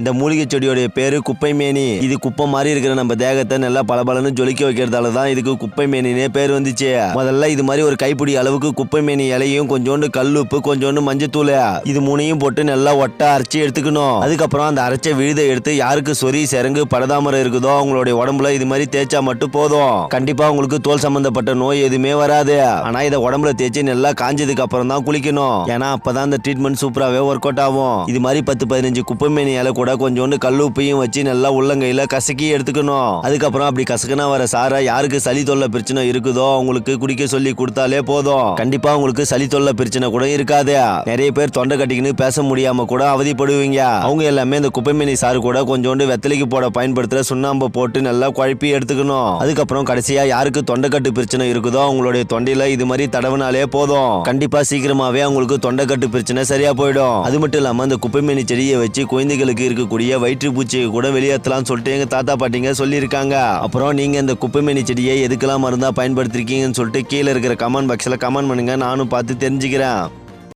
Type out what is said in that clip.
இந்த மூலிகை செடியோடைய பேர் குப்பைமேனி. இது குப்பை மாதிரி இருக்கிற நம்ம தேகத்தை நல்லா பளபளன்னு ஜொலிக்க வைக்கிறதால தான் இதுக்கு குப்பைமேனினே பேர் வந்துச்சு. முதல்ல இது மாதிரி ஒரு கைப்பிடி அளவுக்கு குப்பைமேனி இலையும் கொஞ்சோண்டு கல்லுப்பு கொஞ்சோண்டு மஞ்சத்தூள் இது மூணையும் போட்டு நல்லா ஒட்ட அரைச்சி எடுத்துக்கணும். அதுக்கப்புறம் அந்த அரைச்ச விழுதை எடுத்து யாருக்கு சொறி செரங்கு படதாமரை இருக்குதோ அவங்களுடைய உடம்புல இது மாதிரி தேய்ச்சா மட்டும் போதும். கண்டிப்பா உங்களுக்கு தோல் சம்பந்தப்பட்ட நோய் எதுவுமே வராது. ஆனா இதை உடம்புல தேய்ச்சி நல்லா காஞ்சதுக்கு அப்புறம் தான் குளிக்கணும். ஏன்னா அப்பதான் அந்த ட்ரீட்மெண்ட் சூப்பராகவே ஒர்க் அவுட் ஆகும். இது மாதிரி பத்து பதினஞ்சு குப்பைமேனி இலை கூட கொஞ்சோண்டு கல்லுப்பையும் வச்சு நல்லா உள்ளங்கையில கசக்கி எடுத்துக்கணும். அதுக்கப்புறம் அப்படி கசக்குனா வர சாரை யாருக்கு சளி தொல்லை பிரச்சனை இருக்குதோ அவங்களுக்கு குடிக்க சொல்லி கொடுத்தாலே போதும். கண்டிப்பா உங்களுக்கு சளி தொல்லை பிரச்சனை கூட இருக்காது. நிறைய பேர் தொண்டை கட்டிக்கின்னு பேச முடியாம கூட அவதிப்படுவீங்க. அவங்க எல்லாமே இந்த குப்பைமணி சாரு சாறு கூட கொஞ்சோண்டு வெத்தலைக்கு போட பயன்படுத்துற சுண்ணாம்பை போட்டு நல்லா குழப்பி எடுத்துக்கணும். அதுக்கப்புறம் கடைசியா யாருக்கு தொண்டைக்கட்டு பிரச்சனை இருக்குதோ அவங்களுடைய தொண்டையில இது மாதிரி தடவினாலே போதும். கண்டிப்பா சீக்கிரமாவே அவங்களுக்கு தொண்டைக்கட்டு பிரச்சனை சரியா போயிடும். அது மட்டும் இல்லாம இந்த குப்பைமேனி செடியை வச்சு குழந்தைகளுக்கு இருக்கக்கூடிய வயிற்றுப்பூச்சியை கூட வெளியேற்றலாம்னு சொல்லிட்டு எங்கள் தாத்தா பாட்டிங்க சொல்லியிருக்காங்க. அப்புறம் நீங்கள் இந்த குப்பைமேனி செடியை எதுக்கெல்லாம் மருந்தாக பயன்படுத்திருக்கீங்கன்னு சொல்லிட்டு கீழே இருக்கிற கமெண்ட் பாக்ஸில் கமெண்ட் பண்ணுங்க. நானும் பார்த்து தெரிஞ்சுக்கிறேன்.